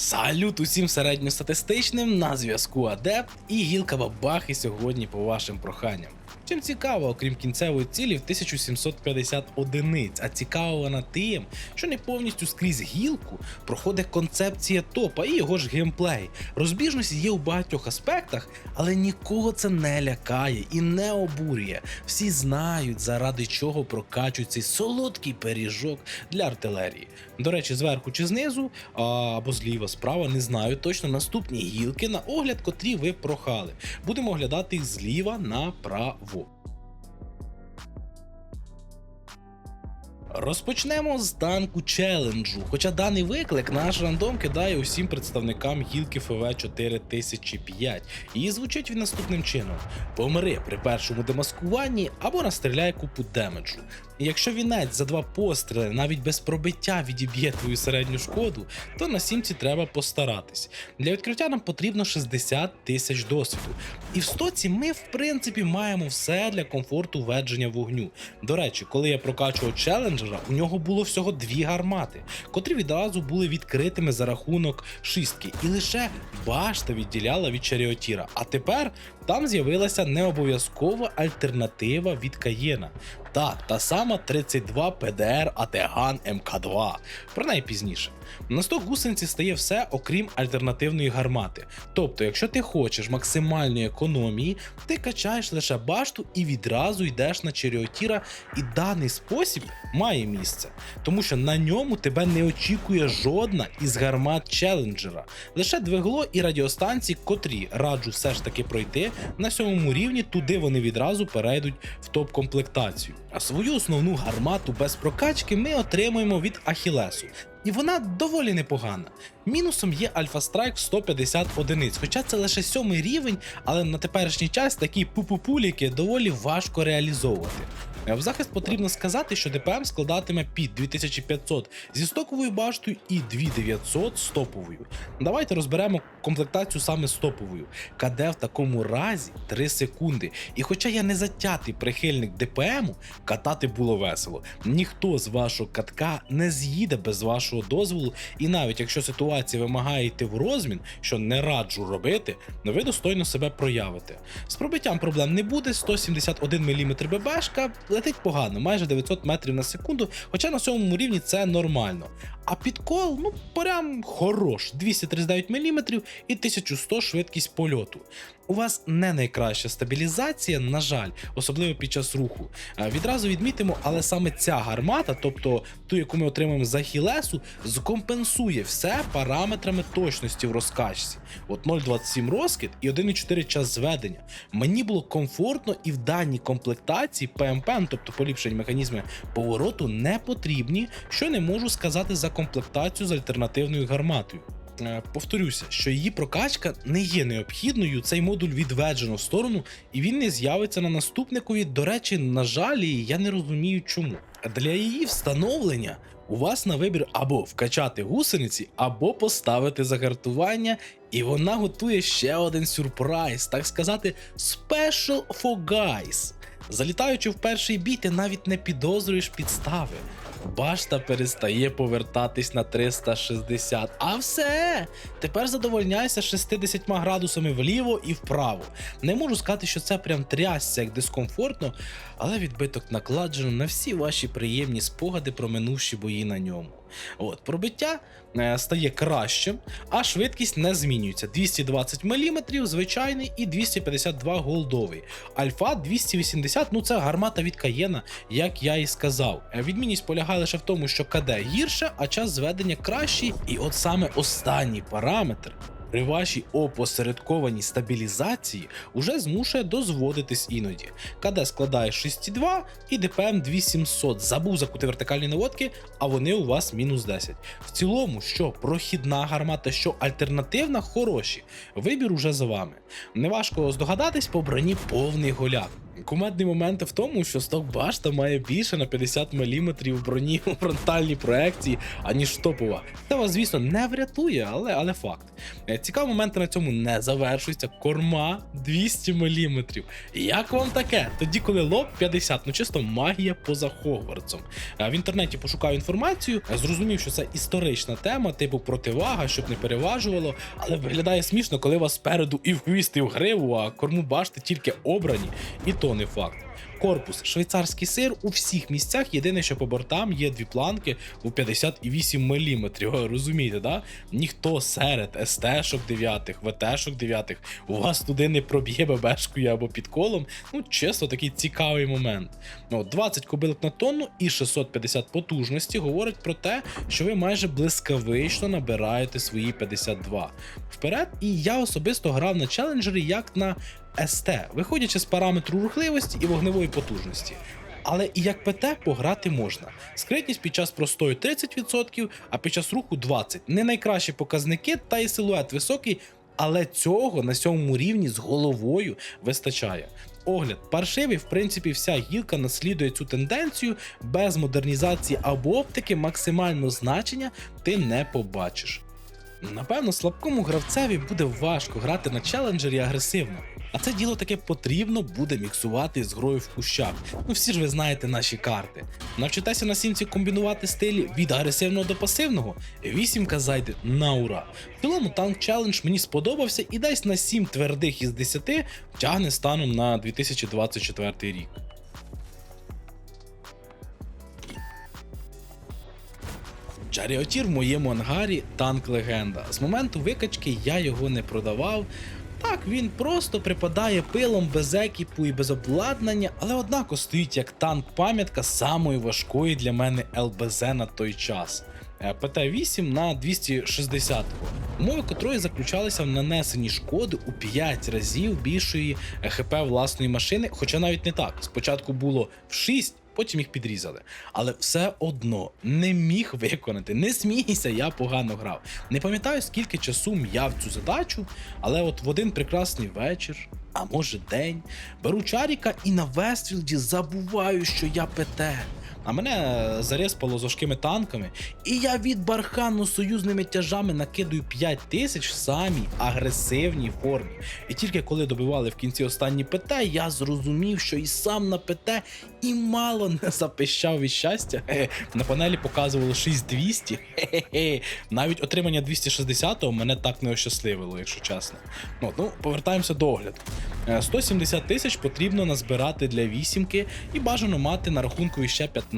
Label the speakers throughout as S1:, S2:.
S1: Салют усім середньостатистичним на зв'язку Адепт і гілка Бабахи сьогодні по вашим проханням. Чим цікаво, окрім кінцевої цілі в 1750 одиниць, а цікаво вона тим, що не повністю скрізь гілку проходить концепція топа і його ж геймплей. Розбіжності є у багатьох аспектах, але нікого це не лякає і не обурює. Всі знають, заради чого прокачують цей солодкий пиріжок для артилерії. До речі, зверху чи знизу, або зліва, справа, не знаю точно наступні гілки на огляд, котрі ви прохали. Будемо оглядати їх зліва направо. Розпочнемо з танку челенджу. Хоча даний виклик наш рандом кидає усім представникам гілки ФВ 4005. І звучить він наступним чином: помри при першому демаскуванні або настріляй купу демеджу. Якщо вінець за два постріли навіть без пробиття відіб'є твою середню шкоду, то на сімці треба постаратись. Для відкриття нам потрібно 60 тисяч досвіду. І в стоці ми, в принципі, маємо все для комфорту ведення вогню. До речі, коли я прокачував челенджера, у нього було всього дві гармати, котрі відразу були відкритими за рахунок шістки, і лише башта відділяла від Чаріотіра. А тепер там з'явилася необов'язкова альтернатива від Каєна. Так, та сама 32 ПДР Атеган МК2. Про неї пізніше. На сток гусениці стає все, окрім альтернативної гармати. Тобто, якщо ти хочеш максимальної економії, ти качаєш лише башту і відразу йдеш на Черіотіра, і даний спосіб має місце, тому що на ньому тебе не очікує жодна із гармат челенджера, лише двигло і радіостанції, котрі раджу все ж таки пройти на сьомому рівні, туди вони відразу перейдуть в топ-комплектацію. А свою основну гармату без прокачки ми отримуємо від Ахілесу. І вона доволі непогана. Мінусом є Альфа Страйк 150 одиниць, хоча це лише сьомий рівень, але на теперішній час такі пупупуліки доволі важко реалізовувати. Е, В захист потрібно сказати, що ДПМ складатиме під 2500 зі стоковою баштою і 2900 з топовою. Давайте розберемо комплектацію саме з топовою. КД в такому разі 3 секунди. І хоча я не затятий прихильник ДПМу, катати було весело. Ніхто з вашого катка не з'їде без вашого дозволу, і навіть якщо ситуація вимагає йти в розмін, що не раджу робити, ну ви достойно себе проявите. З пробиттям проблем не буде, 171 мм ББшка летить погано, майже 900 метрів на секунду, хоча на сьомому рівні це нормально. А підкол, ну прям хорош, 239 мм і 1100 швидкість польоту. У вас не найкраща стабілізація, на жаль, особливо під час руху. Е, Відразу відмітимо, але саме ця гармата, тобто ту, яку ми отримаємо за хілесу, зкомпенсує все параметрами точності в розкачці. От 0,27 розкид і 1,4 час зведення. Мені було комфортно і в даній комплектації ПМП, ну, тобто поліпшені механізми повороту, не потрібні, що не можу сказати за комплектацію з альтернативною гарматою. Е, Повторюся, що її прокачка не є необхідною. Цей модуль відведено в сторону, і він не з'явиться на наступникові. До речі, на жаль, я не розумію чому. Для її встановлення у вас на вибір або вкачати гусениці, або поставити загартування, і вона готує ще один сюрприз, так сказати, special for guys. Залітаючи в перший бій, ти навіть не підозрюєш підстави. Башта перестає повертатись на 360. А все! Тепер задовольняйся 60 градусами вліво і вправо. Не можу сказати, що це прям трясся як дискомфортно, але відбиток накладжено на всі ваші приємні спогади про минувші бої на ньому. От, пробиття е, стає кращим, а швидкість не змінюється. 220 мм звичайний і 252 голдовий. Альфа 280, ну це гармата від Каєна, як я і сказав. Е, Відмінність полягає лише в тому, що КД гірше, а час зведення кращий. І от саме останній параметр. При вашій опосередкованій стабілізації уже змушує дозводитись іноді. КД складає 6,2 і ДПМ 2700. Забув закути вертикальні наводки, а вони у вас мінус 10. В цілому, що прохідна гармата, що альтернативна, хороші. Вибір уже за вами. Неважко здогадатись, по броні повний голяк. Кумедний момент в тому, що сток башта має більше на 50 мм броні у фронтальній проекції, аніж топова. Це вас, звісно, не врятує, але, але факт. Е, Цікаві моменти на цьому не завершуються. Корма 200 мм. Як вам таке? Тоді, коли лоб 50, ну чисто магія поза Хогвартсом. Е, В інтернеті пошукав інформацію, е, зрозумів, що це історична тема, типу противага, щоб не переважувало, але виглядає смішно, коли вас спереду і в і в гриву, а корму башти тільки обрані, і то не факт. Корпус, швейцарський сир у всіх місцях. Єдине, що по бортам є дві планки у 58 мм. Розумієте, да? Ніхто серед СТ-шок 9, ВТ-шок 9 у вас туди не проб'є ББшкою або підколом. Ну, чесно, такий цікавий момент. Ну, 20 кобилок на тонну і 650 потужності говорить про те, що ви майже блискавично набираєте свої 52. Вперед, і я особисто грав на челенджері як на СТ, виходячи з параметру рухливості і вогневої потужності. Але і як ПТ пограти можна. Скритність під час простою 30%, а під час руху 20%. Не найкращі показники, та й силует високий, але цього на сьомому рівні з головою вистачає. Огляд паршивий, в принципі, вся гілка наслідує цю тенденцію, без модернізації або оптики максимального значення ти не побачиш. Напевно, слабкому гравцеві буде важко грати на челенджері агресивно. А це діло таке потрібно буде міксувати з грою в кущах. Ну всі ж ви знаєте наші карти. Навчитеся на сімці комбінувати стилі від агресивного до пасивного. Вісімка зайде на ура. В цілому танк челендж мені сподобався і десь на 7 твердих із 10 тягне станом на 2024 рік. Чаріотір в моєму ангарі танк легенда. З моменту викачки я його не продавав. Так, він просто припадає пилом без екіпу і без обладнання, але однако стоїть як танк-пам'ятка самої важкої для мене ЛБЗ на той час. Е, ПТ-8 на 260 умови котрої заключалися в нанесенні шкоди у 5 разів більшої ХП власної машини, хоча навіть не так. Spочатку було в 6, потім їх підрізали. Але все одно не міг виконати. Не смійся, я погано грав. Не пам'ятаю, скільки часу м'яв цю задачу, але от в один прекрасний вечір, а може день, беру чаріка і на Вестфілді забуваю, що я ПТ. А мене зареспало з важкими танками, і я від бархану союзними тяжами накидую 5 тисяч в самій агресивній формі. І тільки коли добивали в кінці останні ПТ, я зрозумів, що і сам на ПТ і мало не запищав від щастя. На панелі показувало 6200. Хе-хе-хе. Навіть отримання 260-го мене так не ощасливило, якщо чесно. Ну, ну повертаємося до огляду. Е, 170 тисяч потрібно назбирати для вісімки і бажано мати на рахунку ще 15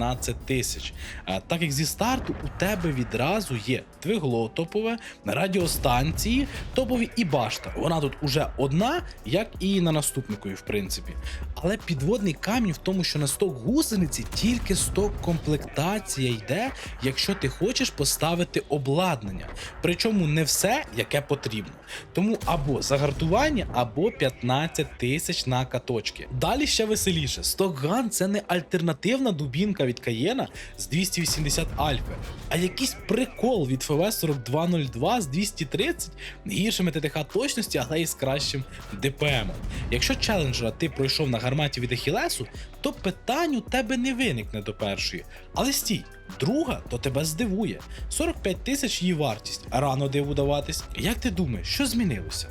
S1: тисяч. Е, Так як зі старту у тебе відразу є двигло топове, радіостанції топові і башта. Вона тут уже одна, як і на наступникові, в принципі. Але підводний камінь в тому, що на сток гусениці тільки сток комплектація йде, якщо ти хочеш поставити обладнання. Причому не все, яке потрібно. Тому або загартування, або 15 тисяч на каточки. Далі ще веселіше. Стокган це не альтернативна дубінка від Каєна з 280 альфи, а якийсь прикол від ФВ 4202 з 230 гіршими ТТХ точності, але і з кращим ДПМом. Якщо челенджера ти пройшов на гарматі від Ахілесу, то питань у тебе не виникне до першої. Але стій, друга то тебе здивує. 45 тисяч її вартість, а рано диву даватись. Як ти думаєш, що змінилося?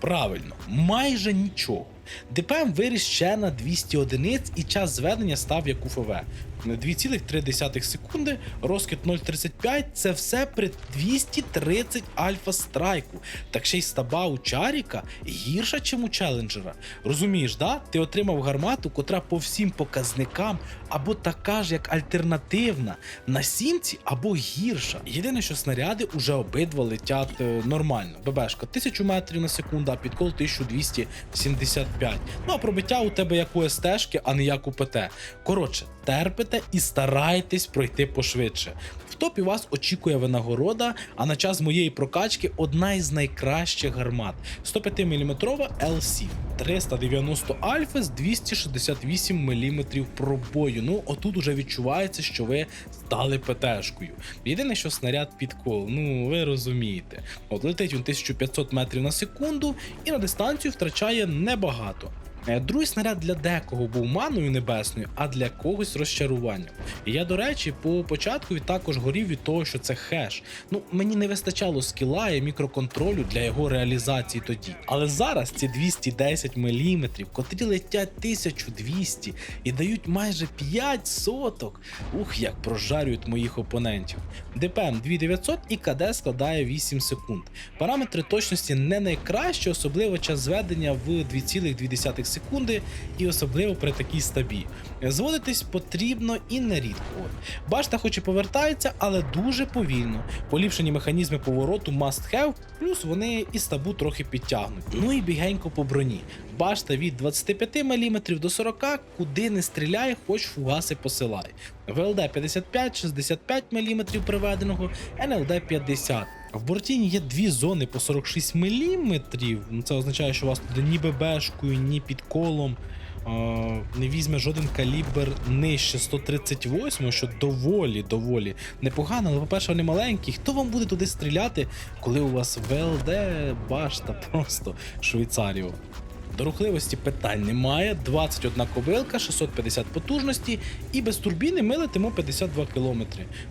S1: Правильно, майже нічого. ДПМ виріс ще на 200 одиниць і час зведення став як у ФВ. 2,3 секунди, розкид 0,35 це все при 230 альфа страйку. Так ще й стаба у Чаріка гірша, чим у челенджера. Розумієш, да? Ти отримав гармату, котра по всім показникам або така ж, як альтернативна, на сімці або гірша. Єдине, що снаряди уже обидва летять е, нормально. ББшка 1000 метрів на секунду, а підкол 1275. Ну а пробиття у тебе як у СТшки, а не як у ПТ. Коротше, терпите і старайтесь пройти пошвидше. В топі вас очікує винагорода, а на час моєї прокачки одна із найкращих гармат 105 мм LC, 390 альфа з 268 мм пробою. Ну, отут уже відчувається, що ви стали ПТшкою. Єдине, що снаряд підкол, ну ви розумієте. От летить він 1500 метрів на секунду і на дистанцію втрачає небагато. Е, Другий снаряд для декого був маною небесною, а для когось розчаруванням. І я, до речі, по початку також горів від того, що це хеш. Ну, мені не вистачало скіла і мікроконтролю для його реалізації тоді. Але зараз ці 210 мм, котрі летять 1200 і дають майже 5 соток. Ух, як прожарюють моїх опонентів. ДПМ 2900 і КД складає 8 секунд. Параметри точності не найкращі, особливо час зведення в 2,2 секунди, і особливо при такій стабі. Зводитись потрібно і нерідко. Башта хоч і повертається, але дуже повільно. Поліпшені механізми повороту must have, плюс вони і стабу трохи підтягнуть. Ну і бігенько по броні. Башта від 25 мм до 40, куди не стріляє, хоч фугаси посилай. ВЛД 55-65 мм приведеного, НЛД 50. В бортіні є дві зони по 46 мм. Ну, Це означає, що у вас туди ні ББшкою, ні під колом не візьме жоден калібр нижче 138, що доволі, доволі непогано, але, по-перше, вони маленькі. Хто вам буде туди стріляти, коли у вас ВЛД башта просто Швейцарію? До рухливості питань немає. 21 кобилка, 650 потужності, і без турбіни ми летимо 52 км.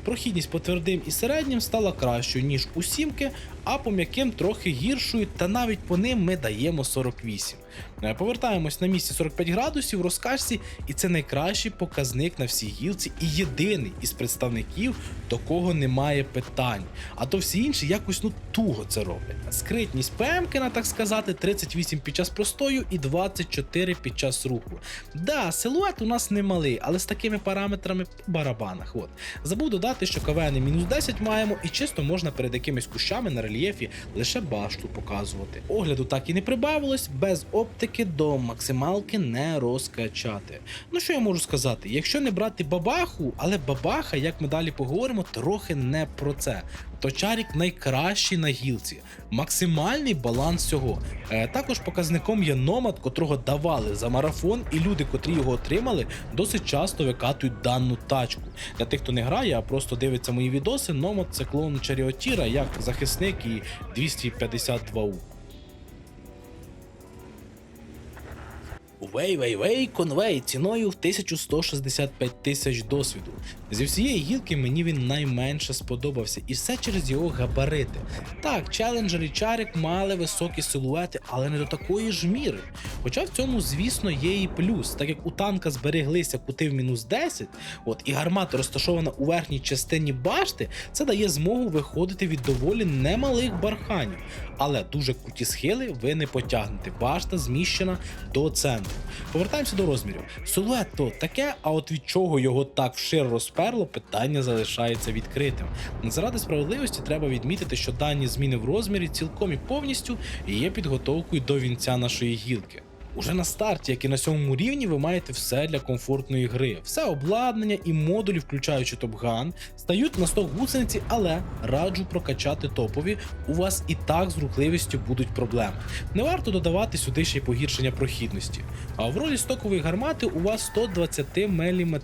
S1: Прохідність по твердим і середнім стала кращою, ніж у сімки, а по м'яким трохи гіршою, та навіть по ним ми даємо 48. Е, Повертаємось на місці 45 градусів в розкачці, і це найкращий показник на всій гілці і єдиний із представників, до кого немає питань. А то всі інші якось ну туго це роблять. Скритність ПМКина, так сказати, 38 під час простою і 24 під час руху. Да, силует у нас не малий, але з такими параметрами по барабанах. От. Забув додати, що КВН мінус 10 маємо, і чисто можна перед якимись кущами на рельєфі лише башту показувати. Огляду так і не прибавилось, без оптики до максималки не розкачати. Ну що я можу сказати? Якщо не брати бабаху, але бабаха, як ми далі поговоримо, трохи не про це. То Чарік найкращий на гілці, максимальний баланс цього. Е, також показником є номад, котрого давали за марафон, і люди, котрі його отримали, досить часто викатують дану тачку. Для тих, хто не грає, а просто дивиться мої відоси, номад це клон Чаріотіра як захисник і 252 у. Вей-вей-вей, конвей ціною в 1165 тисяч досвіду. Зі всієї гілки мені він найменше сподобався, і все через його габарити. Так, челенджер і чарик мали високі силуети, але не до такої ж міри. Хоча в цьому, звісно, є і плюс, так як у танка збереглися кути в мінус 10, от і гармата розташована у верхній частині башти, це дає змогу виходити від доволі немалих барханів. Але дуже круті схили ви не потягнете. Башта зміщена до центру. Повертаємося до розмірів. Силует то таке, а от від чого його так вшир розперло, питання залишається відкритим. Заради справедливості треба відмітити, що дані зміни в розмірі цілком і повністю є підготовкою до вінця нашої гілки. Уже на старті, як і на сьомому рівні, ви маєте все для комфортної гри. Все обладнання і модулі, включаючи топган, стають на сток гусениці, але раджу прокачати топові. У вас і так з рухливістю будуть проблеми. Не варто додавати сюди ще й погіршення прохідності. А в ролі стокової гармати у вас 120 мм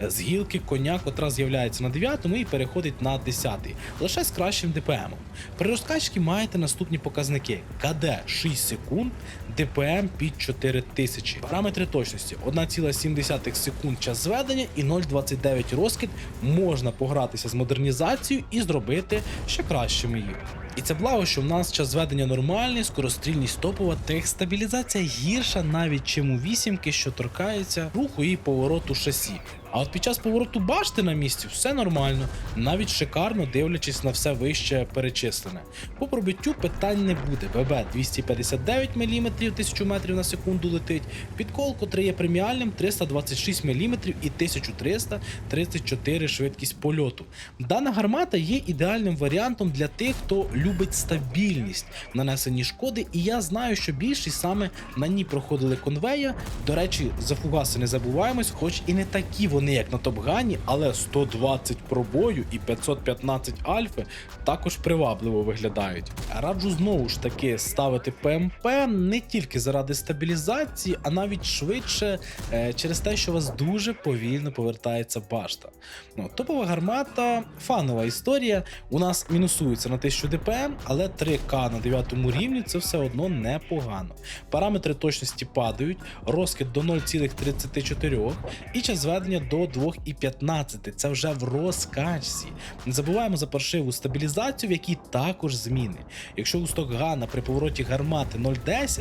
S1: з гілки коня, котра з'являється на 9-му і переходить на 10-й, лише з кращим ДПМом. При розкачці маєте наступні показники: КД 6 секунд, ДПМ під 4000. Параметри точності 1,7 секунд час зведення і 0,29 розкид. Можна погратися з модернізацією і зробити ще кращими їх. І це благо, що в нас час зведення нормальний, скорострільність топова, тех стабілізація гірша навіть чим у вісімки, що торкається руху і повороту шасі. А от під час повороту башти на місці все нормально, навіть шикарно дивлячись на все вище перечислене. По пробиттю питань не буде. ББ 259 мм 1000 метрів на секунду летить, підкол, котрий є преміальним 326 мм і 1334 швидкість польоту. Дана гармата є ідеальним варіантом для тих, хто любить стабільність в нанесенні шкоди, і я знаю, що більшість саме на ній проходили конвея. До речі, за фугаси не забуваємось, хоч і не такі вони як на Топгані, але 120 пробою і 515 альфи також привабливо виглядають. Раджу знову ж таки ставити ПМП не тільки заради стабілізації, а навіть швидше е, через те, що у вас дуже повільно повертається башта. Ну, топова гармата, фанова історія. У нас мінусується на 1000 ДПМ, але 3К на 9 рівні це все одно непогано. Параметри точності падають, розкид до 0,34 і час зведення до 2,15. Це вже в розкачці. Не забуваємо за паршиву стабілізацію, в якій також зміни. Якщо у стокгана при повороті гармати 0,10,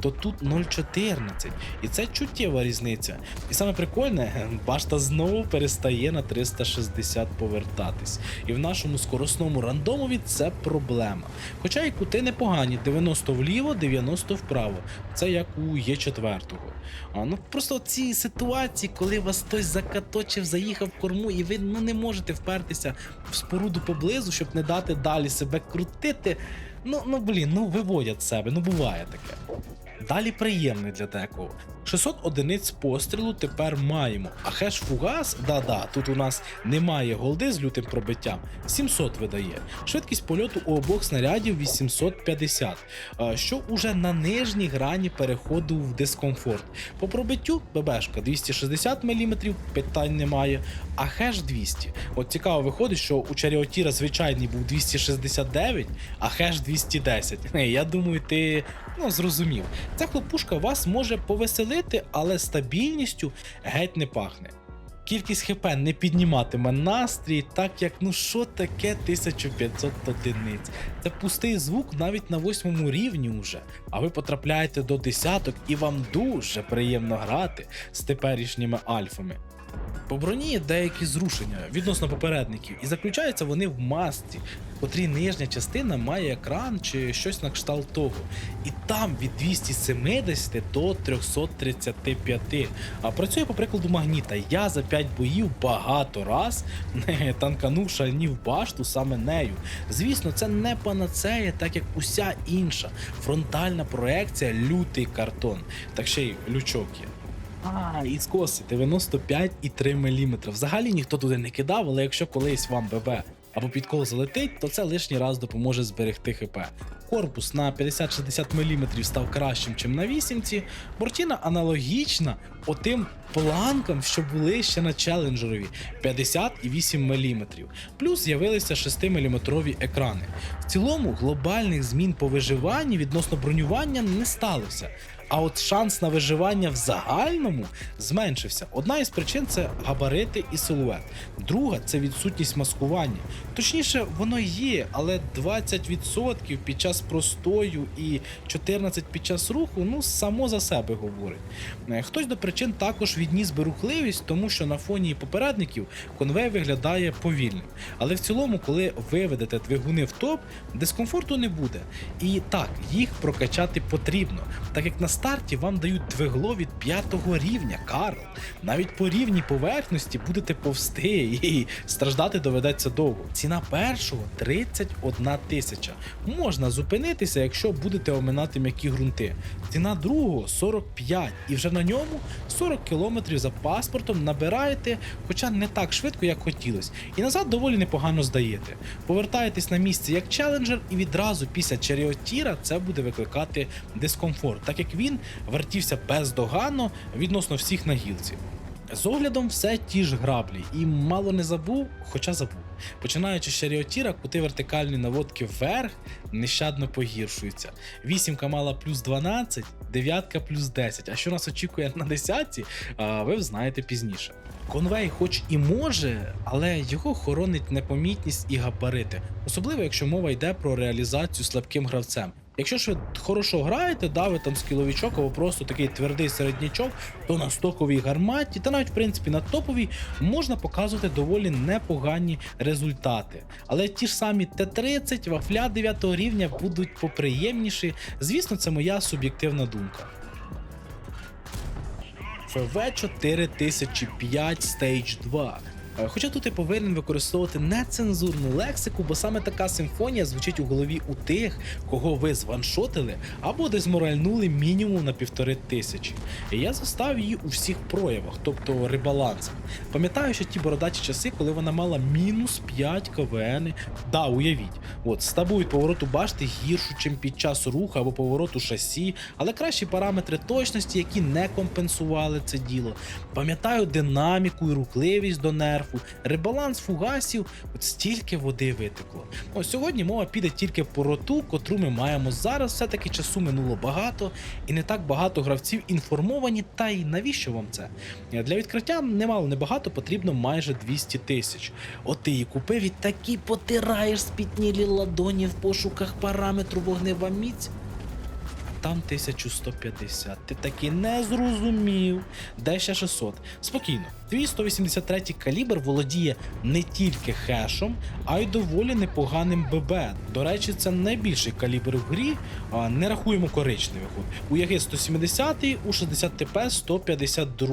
S1: то тут 0,14. І це чуттєва різниця. І саме прикольне, башта знову перестає на 360 повертатись. І в нашому скоросному рандомові це проблема. Хоча і кути непогані: 90 вліво, 90 вправо. Це як у Є4. А, ну просто ці ситуації, коли вас хтось закаточив, заїхав в корму, і ви ну, не можете впертися в споруду поблизу, щоб не дати далі себе крутити. Ну, ну блін, ну виводять себе, ну буває таке. Далі приємний для декого. 600 одиниць пострілу тепер маємо. А хеш фугас, да-да, тут у нас немає голди з лютим пробиттям. 700 видає. Швидкість польоту у обох снарядів 850, е, що уже на нижній грані переходу в дискомфорт. По пробиттю ББшка 260 мм, питань немає, а хеш 200. От цікаво виходить, що у Чаріотіра звичайний був 269, а хеш 210. Е, Я думаю, ти ну, зрозумів. Ця хлопушка вас може повеселити, але стабільністю геть не пахне. Кількість хп не підніматиме настрій, так як ну що таке 1500 одиниць. Це пустий звук навіть на восьмому рівні уже. А ви потрапляєте до десяток і вам дуже приємно грати з теперішніми альфами. По броні є деякі зрушення відносно попередників, і заключаються вони в масці, в котрій нижня частина має екран чи щось на кшталт того. І там від 270 до 335. А працює по прикладу магніта. Я за 5 боїв багато раз танканув шальнів башту саме нею. Звісно, це не панацея, так як уся інша фронтальна проекція лютий картон. Так ще й лючок є. А, і скоси 95,3 мм. Взагалі ніхто туди не кидав, але якщо колись вам ББ або підкол залетить, то це лишній раз допоможе зберегти ХП. Корпус на 50-60 мм став кращим, ніж на вісімці. Бортіна аналогічна отим планкам, що були ще на челенджерові 58 мм. Плюс з'явилися 6-мм екрани. В цілому глобальних змін по виживанні відносно бронювання не сталося. А от шанс на виживання в загальному зменшився. Одна із причин це габарити і силует. Друга це відсутність маскування. Точніше, воно є, але 20% під час простою і 14% під час руху ну само за себе говорить. Е, Хтось до причин також відніс би рухливість, тому що на фоні попередників конвей виглядає повільним. Але в цілому, коли виведете двигуни в топ, дискомфорту не буде. І так, їх прокачати потрібно, так як на старті вам дають двигло від п'ятого рівня, Карл. Навіть по рівній поверхності будете повсти і страждати доведеться довго. Ціна першого 31 тисяча. Можна зупинитися, якщо будете оминати м'які ґрунти. Ціна другого 45, і вже на ньому 40 кілометрів за паспортом набираєте, хоча не так швидко, як хотілося. І назад доволі непогано здаєте. Повертаєтесь на місце як челенджер, і відразу після Черіотіра це буде викликати дискомфорт, так як він вертівся бездоганно відносно всіх на гілці. З оглядом все ті ж граблі, і мало не забув, хоча забув. Починаючи з Шаріотіра, кути вертикальні наводки вверх нещадно погіршуються. Вісімка мала плюс 12, дев'ятка плюс 10. А що нас очікує на десятці, ви знаєте пізніше. Конвей, хоч і може, але його хоронить непомітність і габарити, особливо якщо мова йде про реалізацію слабким гравцем. Якщо ж ви хорошо граєте, да, ви там скіловічок або просто такий твердий середнячок, то на стоковій гарматі, та навіть в принципі на топовій можна показувати доволі непогані результати. Але ті ж самі Т-30, вафля 9 рівня будуть поприємніші. Звісно, це моя суб'єктивна думка. ФВ 4005 Stage 2. Е, Хоча тут і повинен використовувати нецензурну лексику, бо саме така симфонія звучить у голові у тих, кого ви званшотили або десь моральнули мінімум на півтори тисячі. Я застав її у всіх проявах, тобто ребалансах. Пам'ятаю, що ті бородаті часи, коли вона мала мінус 5 КВН. Да, уявіть, от стабу від повороту башти гіршу, чим під час руху або повороту шасі, але кращі параметри точності, які не компенсували це діло. Пам'ятаю динаміку і рухливість до нерфу, ребаланс фугасів, от стільки води витекло. Ось сьогодні мова піде тільки про роту, котру ми маємо зараз. Все-таки часу минуло багато, і не так багато гравців інформовані. Та й навіщо вам це? Для відкриття немало небагато, потрібно майже 200 тисяч. От ти її купив і такі потираєш спітнілі ладоні в пошуках параметру вогнева міць. Там 1150. Ти таки не зрозумів. Де ще 600. Спокійно. Твій 183 калібр володіє не тільки хешом, а й доволі непоганим ББ. До речі, це найбільший калібр в грі. Не рахуємо коричневих. У Яги 170, у 60 ТП 152.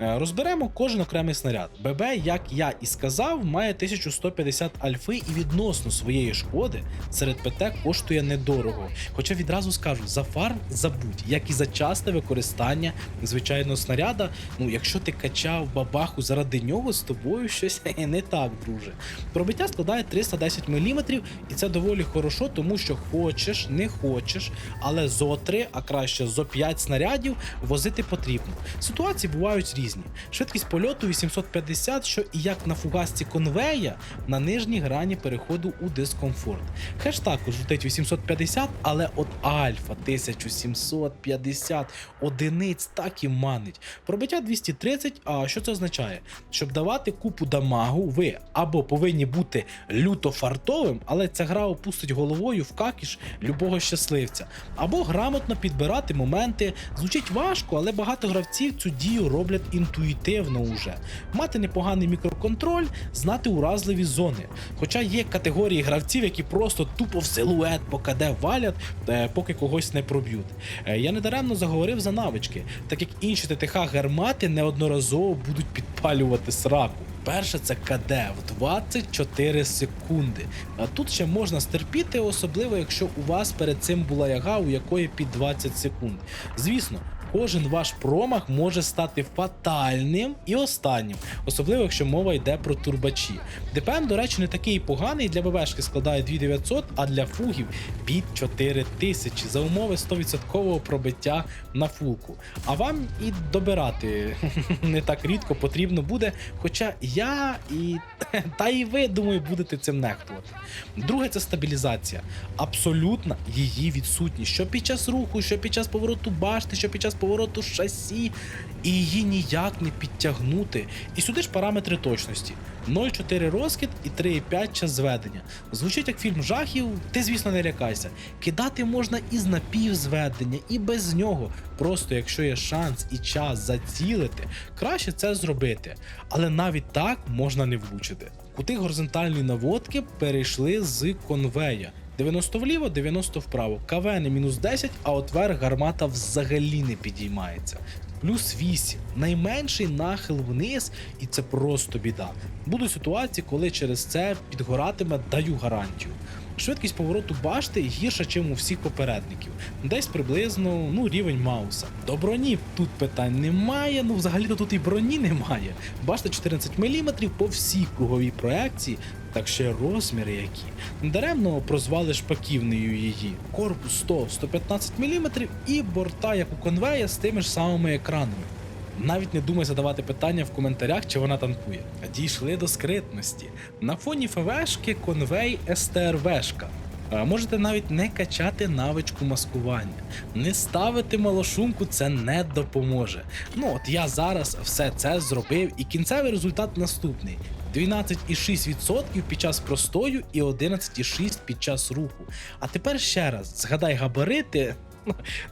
S1: Е, Розберемо кожен окремий снаряд. ББ, як я і сказав, має 1150 альфи і відносно своєї шкоди серед ПТ коштує недорого. Хоча відразу скажу, за фарм забудь, як і за часте використання звичайного снаряда. Ну, якщо ти качав бабаху заради нього, з тобою щось не так, друже. Пробиття складає 310 мм, і це доволі хорошо, тому що хочеш, не хочеш, але зо 3, а краще зо 5 снарядів возити потрібно. Ситуації бувають різні. Швидкість польоту 850, що і як на фугасці конвея на нижній грані переходу у дискомфорт. Хеш також летить 850, але от альфа 1750 одиниць так і манить. Пробиття 230, а що це означає? Щоб давати купу дамагу, ви або повинні бути люто фартовим, але ця гра опустить головою в какіш любого щасливця, або грамотно підбирати моменти. Звучить важко, але багато гравців цю дію роблять інтуїтивно уже. Мати непоганий мікроконтроль, знати уразливі зони. Хоча є категорії гравців, які просто тупо в силует по КД валять, е, поки когось не проб'ють. Е, Я недаремно заговорив за навички, так як інші ТТХ гармати неодноразово будуть підпалювати сраку. Перше це КД в 24 секунди. А тут ще можна стерпіти, особливо якщо у вас перед цим була яга, у якої під 20 секунд. Звісно. Кожен ваш промах може стати фатальним і останнім, особливо якщо мова йде про турбачі. ДПМ, до речі, не такий поганий для ББшки складає 2900, а для фугів під 4000 за умови 100% пробиття на фулку. А вам і добирати не так рідко потрібно буде. Хоча я і та і ви, думаю, будете цим нехтувати. Друге це стабілізація. Абсолютна її відсутність. Що під час руху, що під час повороту башти, що під час повороту шасі, і її ніяк не підтягнути. І сюди ж параметри точності: 0,4 розкид і 3,5 час зведення. Звучить як фільм жахів, ти, звісно, не лякайся. Кидати можна і з напівзведення, і без нього. Просто якщо є шанс і час зацілити, краще це зробити. Але навіть так можна не влучити. Кути горизонтальної наводки перейшли з конвея. 90 вліво, 90 вправо. КВН мінус 10, а от верх гармата взагалі не підіймається. Плюс 8. Найменший нахил вниз, і це просто біда. Будуть ситуації, коли через це підгоратиме, даю гарантію. Швидкість повороту башти гірша, ніж у всіх попередників. Десь приблизно ну, рівень Мауса. До броні тут питань немає, ну взагалі-то тут і броні немає. Башта 14 мм по всій круговій проекції, так ще розміри які. Даремно прозвали шпаківнею її. Корпус 100-115 мм і борта, як у конвея, з тими ж самими екранами. Навіть не думай задавати питання в коментарях, чи вона танкує. Дійшли до скритності. На фоні ФВшки конвей СТРВшка. Можете навіть не качати навичку маскування. Не ставити малошумку це не допоможе. Ну от я зараз все це зробив, і кінцевий результат наступний: 12,6% під час простою і 11,6% під час руху. А тепер ще раз згадай габарити.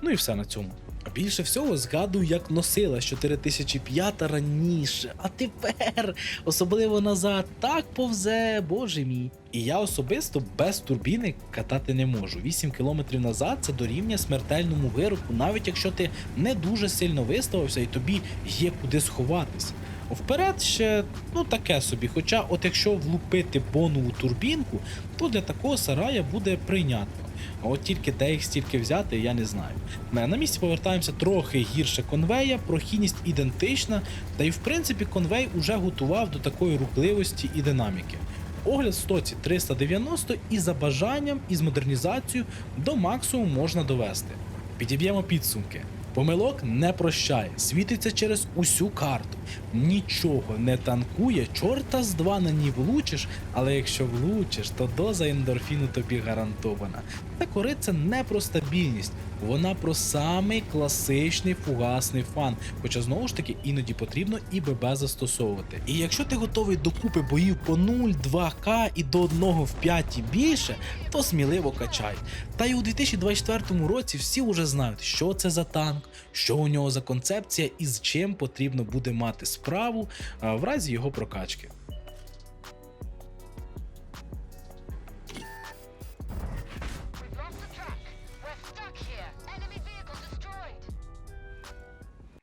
S1: Ну і все на цьому. А більше всього згадую, як носила 4005 раніше, а тепер, особливо назад, так повзе, боже мій. І я особисто без турбіни катати не можу. 8 км назад це дорівнює смертельному вироку, навіть якщо ти не дуже сильно виставився і тобі є куди сховатись. Вперед ще ну таке собі. Хоча, от якщо влупити бонову турбінку, то для такого сарая буде прийнятно. А от тільки де їх стільки взяти, я не знаю. На, на місці повертаємося трохи гірше конвея, прохідність ідентична, та й в принципі конвей уже готував до такої рухливості і динаміки. Огляд стоці 390 і за бажанням і з модернізацією до максимуму можна довести. Підіб'ємо підсумки. Помилок не прощає, світиться через усю карту. Нічого не танкує, чорта з два на ній влучиш, але якщо влучиш, то доза ендорфіну тобі гарантована. Та кориться не про стабільність, вона про самий класичний фугасний фан. Хоча знову ж таки іноді потрібно і ББ застосовувати. І якщо ти готовий до купи боїв по 0, 2К і до 1 в 5 і більше, то сміливо качай. Та й у 2024 році всі вже знають, що це за танк, що у нього за концепція і з чим потрібно буде мати справу в разі його прокачки.